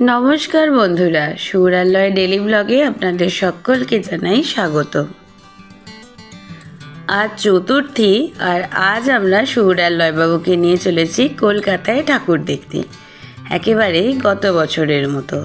নমস্কার বন্ধুরা, সুরালয় ডেলি ব্লগে আপনাদের সকলকে জানাই স্বাগত আজ চতুর্থী আর আজ আমরা সুরালয় বাবুকে নিয়ে চলেছি কলকাতায় ঠাকুর দেখতে। একেবারেই গত বছরের মতো।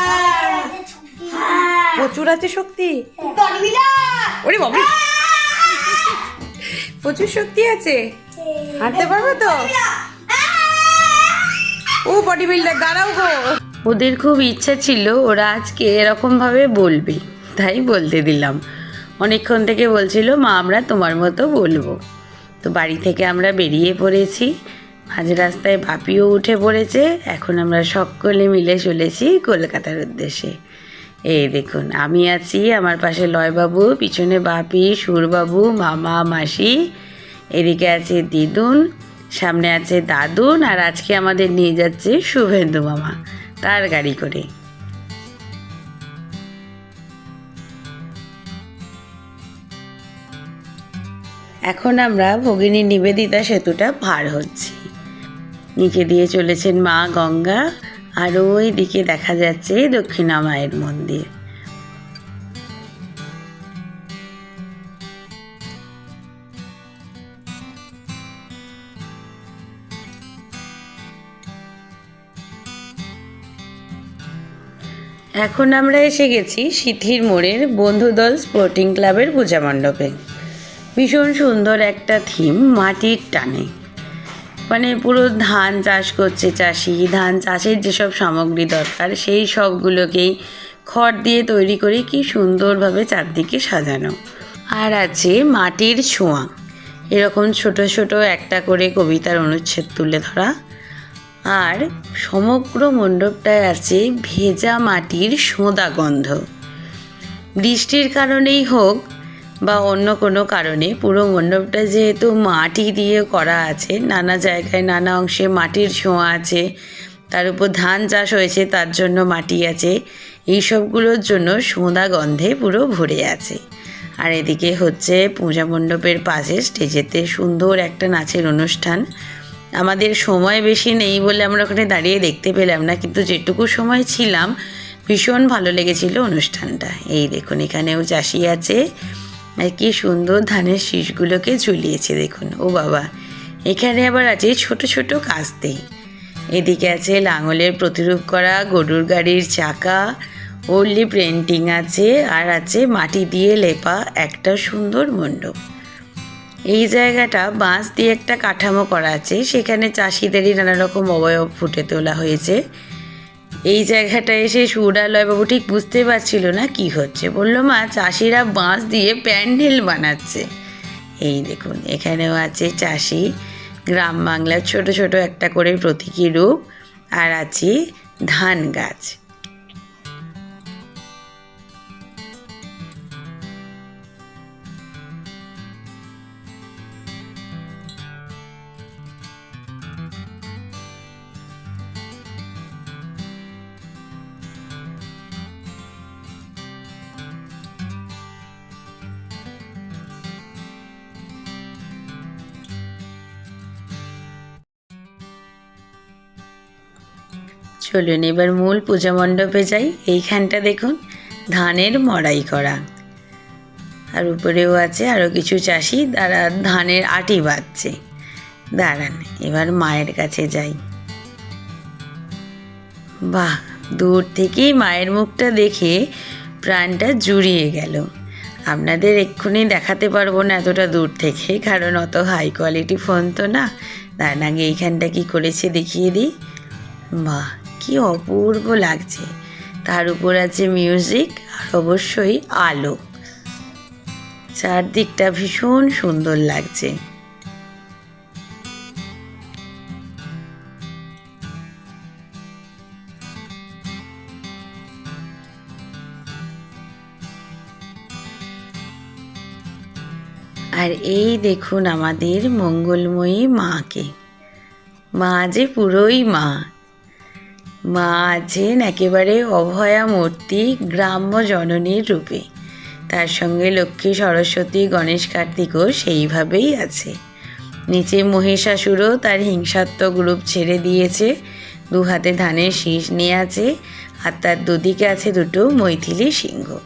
প্রচুর আছে শক্তি। ওরে বাবা। প্রচুর শক্তি আছে। হাঁটতে পারবে তো? ও বডি বিল্ডার দাঁড়াও গো। ওদের খুব ইচ্ছা ছিল ওরা আজকে এরকম ভাবে বলবে তাই বলতে দিলাম। অনেকক্ষণ থেকে বলছিল মা আমরা তোমার মতো বলব। তো বাড়ি থেকে আমরা বেরিয়ে পড়েছি। মাঝ রাস্তায় বাপিও উঠে পড়েছে। এখন আমরা সকলে মিলে চলেছি কলকাতার উদ্দেশ্যে। এই দেখুন, আমি আছি আমার পাশে লয়বাবু, পিছনে বাপি, সুরবাবু, মামা, মাসি, এদিকে আছে দিদুন, সামনে আছে দাদুন, আর আজকে আমাদের নিয়ে যাচ্ছে শুভেন্দু মামা, তার গাড়ি করে। এখন আমরা ভগিনী নিবেদিতা সেতুটা পার হচ্ছি। নিচে দিয়ে চলেছেন মা গঙ্গা আর ওই দিকে দেখা যাচ্ছে দক্ষিণা মায়ের মন্দির। এখন আমরা এসে গেছি সিথির মোড়ের বন্ধুদল স্পোর্টিং ক্লাবের পূজা মণ্ডপে। ভীষণ সুন্দর একটা থিম, মাটির টানে। মানে পুরো ধান চাষ করছে চাষি। ধান চাষের যেসব সামগ্রী দরকার, সেই সবগুলোকেই খড় দিয়ে তৈরি করে কি সুন্দরভাবে চারদিকে সাজানো। আর আছে মাটির ছোঁয়া। এরকম ছোট ছোট একটা করে কবিতার অনুচ্ছেদ তুলে ধরা। আর সমগ্র মণ্ডপটায় আছে ভেজা মাটির সোঁদা গন্ধ। বৃষ্টির কারণেই হোক বা অন্য কোনো কারণে পুরো মণ্ডপটা যেহেতু মাটি দিয়ে করা আছে, নানা জায়গায় নানা অংশে মাটির ছোঁয়া আছে, তার উপর ধান চাষ হয়েছে, তার জন্য মাটি আছে এই সবগুলোর জন্য সোঁদা গন্ধে পুরো ভরে আছে। আর এদিকে হচ্ছে পূজা মণ্ডপের পাশে স্টেজেতে সুন্দর একটা নাচের অনুষ্ঠান। আমাদের সময় বেশি নেই বলে আমরা ওখানে দাঁড়িয়ে দেখতে পেলাম না, কিন্তু যেটুকু সময় ছিলাম, ভীষণ ভালো লেগেছিল অনুষ্ঠানটা। এই দেখুন, এখানেও চাষি আছে আর কি সুন্দর ধানের শীষগুলোকে ঝুলিয়েছে দেখুন। ও বাবা, এখানে আবার আছে ছোট ছোট কাস্তে। এদিকে আছে লাঙলের প্রতিরূপ করা, গরুর গাড়ির চাকা, ওল্লি প্রিন্টিং আছে, আর আছে মাটি দিয়ে লেপা একটা সুন্দর মণ্ডপ। এই জায়গাটা বাঁশ দিয়ে একটা কাঠামো করা আছে, সেখানে চাষিদেরই নানা রকম অবয়ব ফুটে তোলা হয়েছে। এই জায়গাটা এসে বাবু ঠিক বুঝতে পারছিল না কি হচ্ছে। বলল, মা, চাষিরা বাঁশ দিয়ে প্যান্ডেল বানাচ্ছে। এই দেখুন, এখানেও আছে চাষি, গ্রাম বাংলার ছোট ছোট একটা করে প্রতীকী রূপ, আর আছে ধান গাছ। চলুন এবার মূল পূজা মণ্ডপে যাই। এইখানটা দেখুন, ধানের মড়াই করা। আর উপরেও আছে আরও কিছু চাষি, তারা ধানের আটি বাঁধছে। দাঁড়ান, এবার মায়ের কাছে যাই। বাহ, দূর থেকেই মায়ের মুখটা দেখে প্রাণটা জুড়িয়ে গেল। আপনাদের এক্ষুনি দেখাতে পারব না এতটা দূর থেকে, কারণ অত হাই কোয়ালিটি ফোন তো না। তার আগে এইখানটা কি করেছে দেখিয়ে দিই। বাহ কি অপূর্ব লাগছে। তার উপর আছে মিউজিক আর অবশ্যই আলো। চারদিকটা ভীষণ সুন্দর লাগছে। আর এই দেখুন আমাদের মঙ্গলময়ী মাকে। মা যে পুরোই মা। মা আছেন একেবারে অভয়া মূর্তি গ্রাম্য জননীর রূপে। তার সঙ্গে লক্ষ্মী, সরস্বতী, গণেশ, কার্তিকও সেইভাবেই আছে। নিচে মহিষাসুরও তার হিংসাত্মক রূপ ছেড়ে দিয়েছে। দু হাতে ধানের শীষ নিয়ে আছে আর তার দুদিকে আছে দুটো মৈথিলি সিংহ।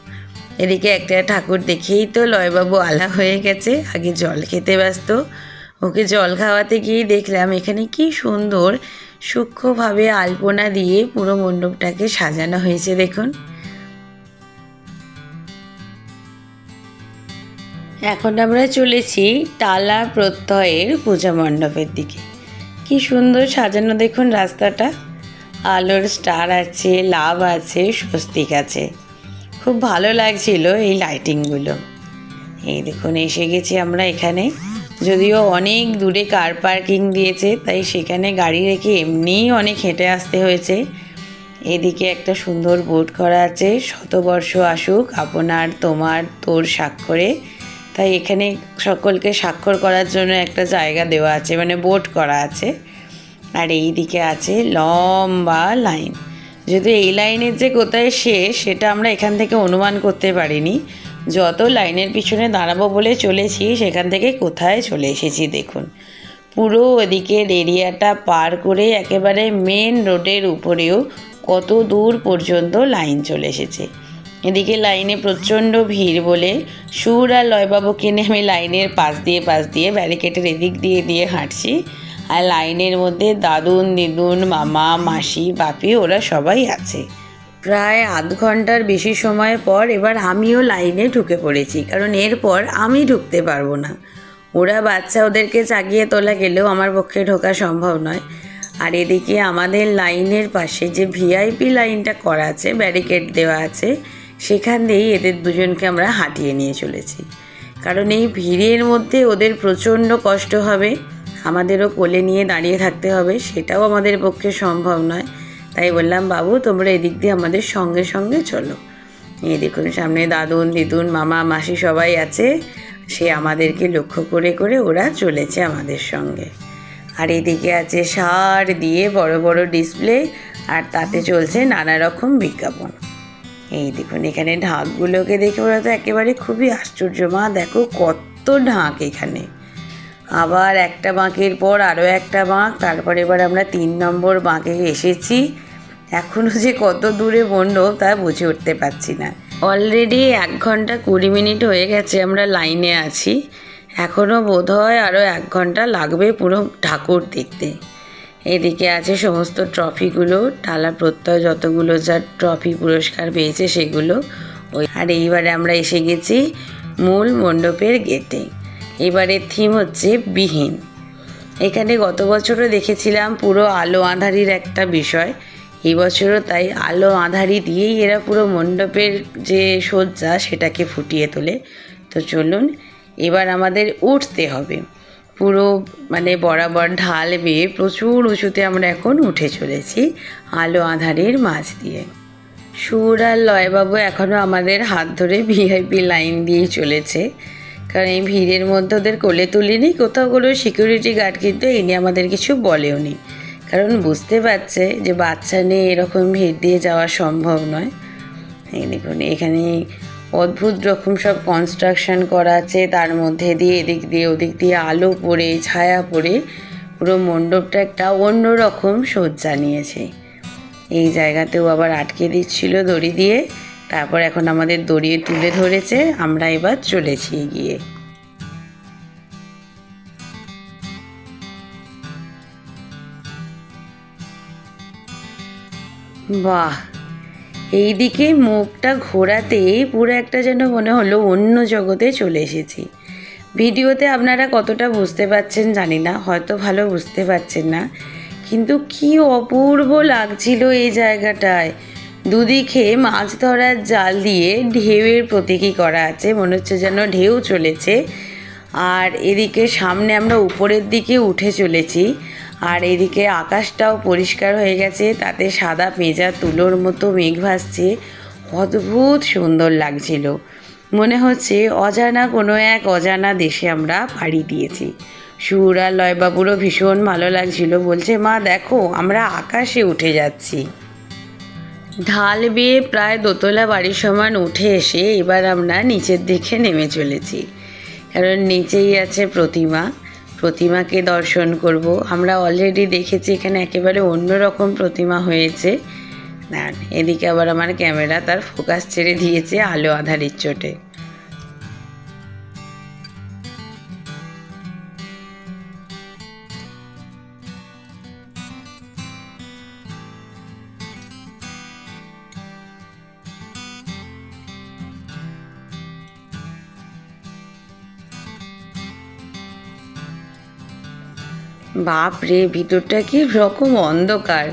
এদিকে একটা ঠাকুর দেখেই তো লয়বাবু আলা হয়ে গেছে, আগে জল খেতে ব্যস্ত। ওকে জল খাওয়াতে গিয়ে দেখলাম এখানে কি সুন্দর সূক্ষ্মভাবে আলপনা দিয়ে পুরো মণ্ডপটাকে সাজানো হয়েছে, দেখুন। এখন আমরা চলেছি টালা প্রত্যয়ের পূজা মণ্ডপের দিকে। কি সুন্দর সাজানো, দেখুন রাস্তাটা। আলোর স্টার আছে, লাভ আছে, স্বস্তিক আছে। খুব ভালো লাগছিল এই লাইটিংগুলো এই দেখুন, এসে গেছি আমরা এখানে। যদিও অনেক দূরে কার পার্কিং দিয়েছে, তাই সেখানে গাড়ি রেখে এমনিই অনেক হেঁটে আসতে হয়েছে। এদিকে একটা সুন্দর বোর্ড করা আছে, শতবর্ষ আসুক, আপনার, তোমার, তোর স্বাক্ষরে। তাই এখানে সকলকে স্বাক্ষর করার জন্য একটা জায়গা দেওয়া আছে মানে বোর্ড করা আছে। আর এই দিকে আছে লম্বা লাইন যদি এই লাইনের যে কোথায় শেষ সেটা আমরা এখান থেকে অনুমান করতে পারিনি। যত লাইনের পিছনে দাঁড়াবো বলে চলেছি, সেখান থেকে কোথায় চলে এসেছি দেখুন। পুরো ওদিকের এরিয়াটা পার করে একেবারে মেন রোডের উপরেও কত দূর পর্যন্ত লাইন চলে এসেছে। এদিকে লাইনে প্রচণ্ড ভিড় বলে সুর আর লয়বাবুকে নিয়ে আমি লাইনের পাশ দিয়ে পাশ দিয়ে ব্যারিকেডের এদিক দিয়ে দিয়ে হাঁটছি। আর লাইনের মধ্যে দাদুন, দিদুন, মামা, মাসি, বাপি, ওরা সবাই আছে। প্রায় আধ ঘণ্টার বেশি সময় পর এবার আমিও লাইনে ঢুকে পড়েছি, কারণ এরপর আমি ঢুকতে পারব না। ওরা বাচ্চা ওদেরকে চাগিয়ে তোলা গেলেও আমার পক্ষে ঢোকা সম্ভব নয়। আর এদিকে আমাদের লাইনের পাশে যে ভিআইপি লাইনটা করা আছে, ব্যারিকেড দেওয়া আছে, সেখান দিয়েই এদের দুজনকে আমরা হাঁটিয়ে নিয়ে চলেছি। কারণ এই ভিড়ের মধ্যে ওদের প্রচণ্ড কষ্ট হবে। আমাদেরও কোলে নিয়ে দাঁড়িয়ে থাকতে হবে, সেটাও আমাদের পক্ষে সম্ভব নয়। তাই বললাম, বাবু, তোমরা এদিক দিয়ে আমাদের সঙ্গে সঙ্গে চলো। এই দেখুন, সামনে দাদুন, দিদুন, মামা, মাসি সবাই আছে। সে আমাদেরকে লক্ষ্য করে করে ওরা চলেছে আমাদের সঙ্গে। আর এদিকে আছে সার দিয়ে বড় বড় ডিসপ্লে, আর তাতে চলছে নানা রকম বিজ্ঞাপন। এই দেখুন, এখানে ঢাকগুলোকে দেখে ওরা তো একেবারে খুবই আশ্চর্য। মা, দেখো কত ঢাক এখানে। আবার একটা বাঁকের পর আরও একটা বাঁক, তারপর এবার আমরা তিন নম্বর বাঁকে এসেছি। এখনও যে কত দূরে মণ্ডপ তা বুঝে উঠতে পারছি না। অলরেডি এক ঘণ্টা কুড়ি মিনিট হয়ে গেছে আমরা লাইনে আছি। এখনও বোধ হয় আরও এক ঘণ্টা লাগবে পুরো ঠাকুর দেখতে। এদিকে আছে সমস্ত ট্রফিগুলো, টালা প্রত্যয় যতগুলো যা ট্রফি পুরস্কার পেয়েছে সেগুলো। ওই আর এইবারে আমরা এসে গেছি মূল মণ্ডপের গেটে। এবারের থিম হচ্ছে বিহীন। এখানে গত বছরও দেখেছিলাম পুরো আলো আঁধারির একটা বিষয়। এই বছরও তাই আলো আঁধারি দিয়েই এরা পুরো মণ্ডপের যে সজ্জা সেটাকে ফুটিয়ে তোলে। তো চলুন, এবার আমাদের উঠতে হবে। পুরো মানে বরাবর ঢাল বেয়ে প্রচুর উঁচুতে আমরা এখন উঠে চলেছি আলো আঁধারির মাঝ দিয়ে। সুর আর লয়বাবু এখনও আমাদের হাত ধরে ভিআইপি লাইন দিয়েই চলেছে। কারণ এই ভিড়ের মধ্যে ওদের কোলে তুলিনি, কোথাও কোনো সিকিউরিটি গার্ড কিন্তু এই নিয়ে আমাদের কিছু বলেও নি কারণ বুঝতে পারছে যে বাচ্চা নিয়ে এরকম ভিড় দিয়ে যাওয়া সম্ভব নয়। দেখুন, এখানে অদ্ভুত রকম সব কনস্ট্রাকশন করা আছে। তার মধ্যে দিয়ে এদিক দিয়ে ওদিক দিয়ে আলো পড়ে, ছায়া পড়ে, পুরো মণ্ডপটা একটা অন্য রকম সজ্জা নিয়েছে। এই জায়গাতেও আবার আটকে দিচ্ছিল দড়ি দিয়ে। তারপর এখন আমাদের দড়ি তুলে ধরেছে। আমরা এবার চলেছি এগিয়ে। বাহ এইদিকে মুখটা ঘোরাতে পুরো একটা যেন মনে হলো অন্য জগতে চলে এসেছি। ভিডিওতে আপনারা কতটা বুঝতে পারছেন জানি না, হয়তো ভালো বুঝতে পারছেন না, কিন্তু কি অপূর্ব লাগছিল এই জায়গাটায়। দুদিকে মাছ ধরার জাল দিয়ে ঢেউয়ের প্রতীকী করা আছে, মনে হচ্ছে যেন ঢেউ চলেছে। আর এদিকে সামনে আমরা উপরের দিকে উঠে চলেছি। আর এদিকে আকাশটাও পরিষ্কার হয়ে গেছে, তাতে সাদা পেঁজা তুলোর মতো মেঘ ভাসছে। অদ্ভুত সুন্দর লাগছিল। মনে হচ্ছে অজানা কোনো এক অজানা দেশে আমরা পাড়ি দিয়েছি। সুর আর লয়বাবুরও ভীষণ ভালো লাগছিল, বলছে, মা, দেখো, আমরা আকাশে উঠে যাচ্ছি। ঢাল বেয়ে প্রায় দোতলা বাড়ির সমান উঠে এসে এবার আমরা নিচের দিকে নেমে চলেছি। কারণ নিচেই আছে প্রতিমা। প্রতিমাকে দর্শন করব। আমরা অলরেডি দেখেছি এখানে একেবারে অন্যরকম প্রতিমা হয়েছে। এদিকে আবার আমার ক্যামেরা তার ফোকাস ছেড়ে দিয়েছে আলো আধারের চোটে। বাপ রে, ভিতরটা কি রকম অন্ধকার।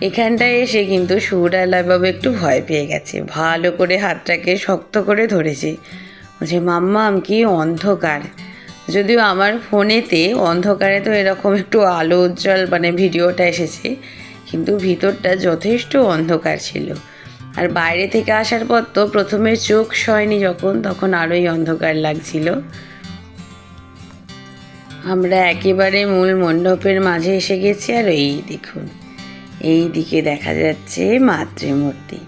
এখানটায় এসে কিন্তু সুরালাবাবু একটু ভয় পেয়ে গেছে। ভালো করে হাতটাকে শক্ত করে ধরেছে। বলছে, মাম্মাম, কি অন্ধকার। যদিও আমার ফোনেতে অন্ধকারে তো এরকম একটু আলো উজ্জ্বল মানে ভিডিওটা এসেছে, কিন্তু ভিতরটা যথেষ্ট অন্ধকার ছিল। আর বাইরে থেকে আসার পর তো প্রথমে চোখ সয়নি যখন, তখন আরোই অন্ধকার লাগছিল। আমরা একেবারে মূল মণ্ডপের মাঝে এসে গেছি আর এই দেখুন, এই দিকে দেখা যাচ্ছে মাতৃমূর্তি।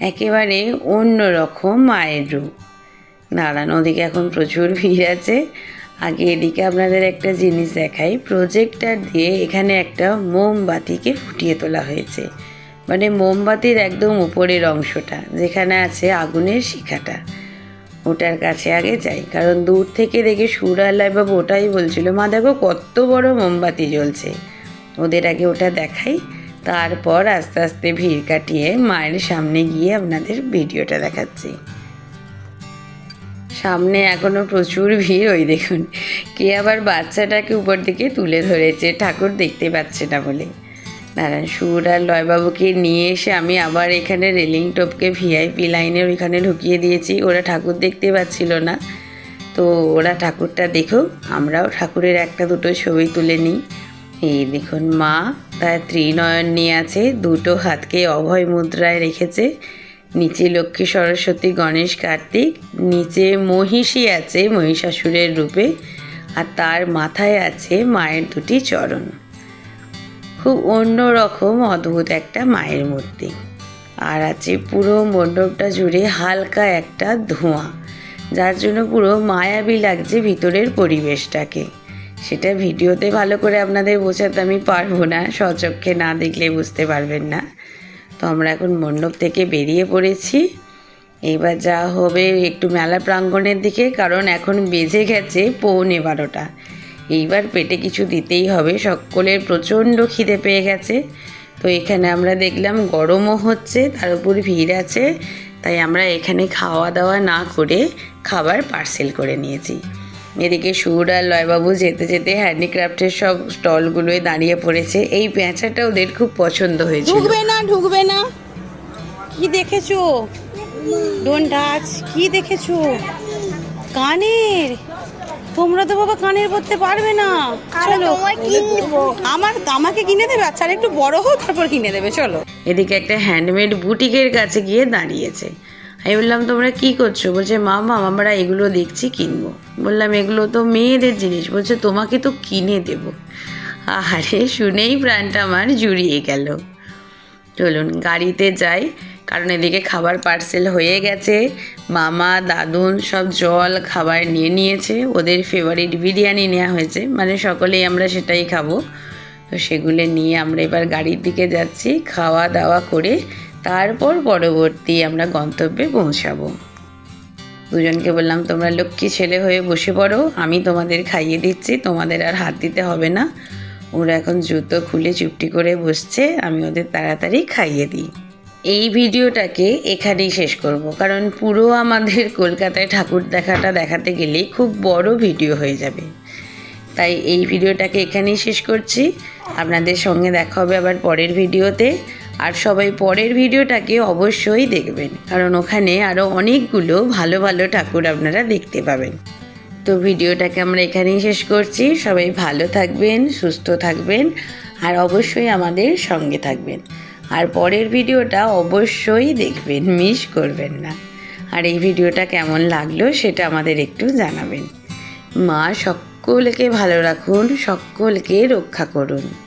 একেবারে অন্য রকম মায়ের রূপ। দাঁড়ান, ওদিকে এখন প্রচুর ভিড় আছে। আগে এদিকে আপনাদের একটা জিনিস দেখাই। প্রজেক্টার দিয়ে এখানে একটা মোমবাতিকে ফুটিয়ে তোলা হয়েছে। মানে মোমবাতির একদম উপরের অংশটা, যেখানে আছে আগুনের শিখাটা। ওটার কাছে আগে যাই। কারণ দূর থেকে দেখে সুরালায় বাবু ওটাই বলছিল, মা, দেখো কত বড় মোমবাতি জ্বলছে। ওদের আগে ওটা দেখাই, তারপর আস্তে আস্তে ভিড় কাটিয়ে মায়ের সামনে গিয়ে আপনাদের ভিডিওটা দেখাচ্ছি। সামনে এখনও প্রচুর ভিড়, ওই দেখুন। কে আবার বাচ্চাটাকে উপর দিকে তুলে ধরেছে, ঠাকুর দেখতে পাচ্ছে না বলে। দাঁড়ান সুর আর লয়বাবুকে নিয়ে এসে আমি আবার এখানে রেলিং টপকে ভিআইপি লাইনের ওইখানে ঢুকিয়ে দিয়েছি। ওরা ঠাকুর দেখতে পাচ্ছিল না। তো ওরা ঠাকুরটা দেখো, আমরাও ঠাকুরের একটা দুটো ছবি তুলে নিই। এই দেখুন মা, তার ত্রিনয়ন নিয়ে আছে, দুটো হাতকে অভয় মুদ্রায় রেখেছে। নিচে লক্ষ্মী সরস্বতী, গণেশ কার্তিক, নিচে মহিষী আছে মহিষাসুরের রূপে, আর তার মাথায় আছে মায়ের দুটি চরণ। খুব অন্যরকম অদ্ভুত একটা মায়ের মূর্তি। আর আছে পুরো মণ্ডপটা জুড়ে হালকা একটা ধোঁয়া, যার জন্য পুরো মায়াবী লাগছে ভিতরের পরিবেশটাকে। সেটা ভিডিওতে ভালো করে আপনাদের বোঝাতে আমি পারব না, সচক্ষে না দেখলে বুঝতে পারবেন না। তো আমরা এখন মণ্ডপ থেকে বেরিয়ে পড়েছি। এবার যা হবে একটু মেলা প্রাঙ্গণের দিকে, কারণ এখন বেজে গেছে পৌনে বারোটা। এইবার পেটে কিছু দিতেই হবে। সকলের প্রচণ্ড খিদে পেয়ে গেছে। তো এখানে আমরা দেখলাম গরমও হচ্ছে তার উপর ভিড় আছে। তাই আমরা এখানে খাওয়া দাওয়া না করে খাবার পার্সেল করে নিয়েছি। এদিকে সুর আর লয়বাবু যেতে যেতে হ্যান্ডিক্রাফটের সব স্টলগুলোয় দাঁড়িয়ে পড়েছে। এই পেঁচাটা ওদের খুব পছন্দ হয়েছিল। ঢুকবে না ঢুকবে না। কি দেখেছ? ডোন্ট টাচ কি দেখেছ? কানের। তোমরা তো বাবা কানের পরতে পারবে না। চলো। আমার আমাকে কিনে দেবে? আচ্ছা আর একটু বড় হোক তারপর কিনে দেবে চলো। এদিকে একটা হ্যান্ডমেড বুটিকের কাছে গিয়ে দাঁড়িয়েছে। আমি বললাম তোমরা কি করছ? বলছে মা মা আমরা এগুলো দেখছি কিনবো। বললাম এগুলো তো মেয়েদের জিনিস। বলছে তোমাকে তো কিনে দেব। আরে শুনেই প্রাণটা আমার জুড়িয়ে গেল। চলুন গাড়িতে যাই। কারণ এদিকে খাবার পার্সেল হয়ে গেছে। মামা, দাদুন সব জল, খাবার নিয়ে নিয়েছে। ওদের ফেভারিট বিরিয়ানি নেওয়া হয়েছে। মানে সকলেই আমরা সেটাই খাব। তো সেগুলো নিয়ে আমরা এবার গাড়ির দিকে যাচ্ছি খাওয়া দাওয়া করে তারপর পরবর্তী আমরা গন্তব্যে পৌঁছাবো। দুজনকে বললাম, তোমরা লক্ষ্মী ছেলে হয়ে বসে পড়ো, আমি তোমাদের খাইয়ে দিচ্ছি, তোমাদের আর হাত দিতে হবে না। ওরা এখন জুতো খুলে চুপটি করে বসছে, আমি ওদের তাড়াতাড়ি খাইয়ে দিই। এই ভিডিওটাকে এখানেই শেষ করব। কারণ পুরো আমাদের কলকাতায় ঠাকুর দেখাটা দেখাতে গেলে খুব বড় ভিডিও হয়ে যাবে। তাই এই ভিডিওটাকে এখানেই শেষ করছি। আপনাদের সঙ্গে দেখা হবে আবার পরের ভিডিওতে। আর সবাই পরের ভিডিওটাকে অবশ্যই দেখবেন। কারণ ওখানে আরও অনেকগুলো ভালো ভালো ঠাকুর আপনারা দেখতে পাবেন। তো ভিডিওটাকে আমরা এখানেই শেষ করছি। সবাই ভালো থাকবেন, সুস্থ থাকবেন, আর অবশ্যই আমাদের সঙ্গে থাকবেন। আর পরের ভিডিওটা অবশ্যই দেখবেন মিস করবেন না। আর এই ভিডিওটা কেমন লাগল সেটা আমাদের একটু জানাবেন। মা সকলকে ভালো রাখুন, সকলকে রক্ষা করুন।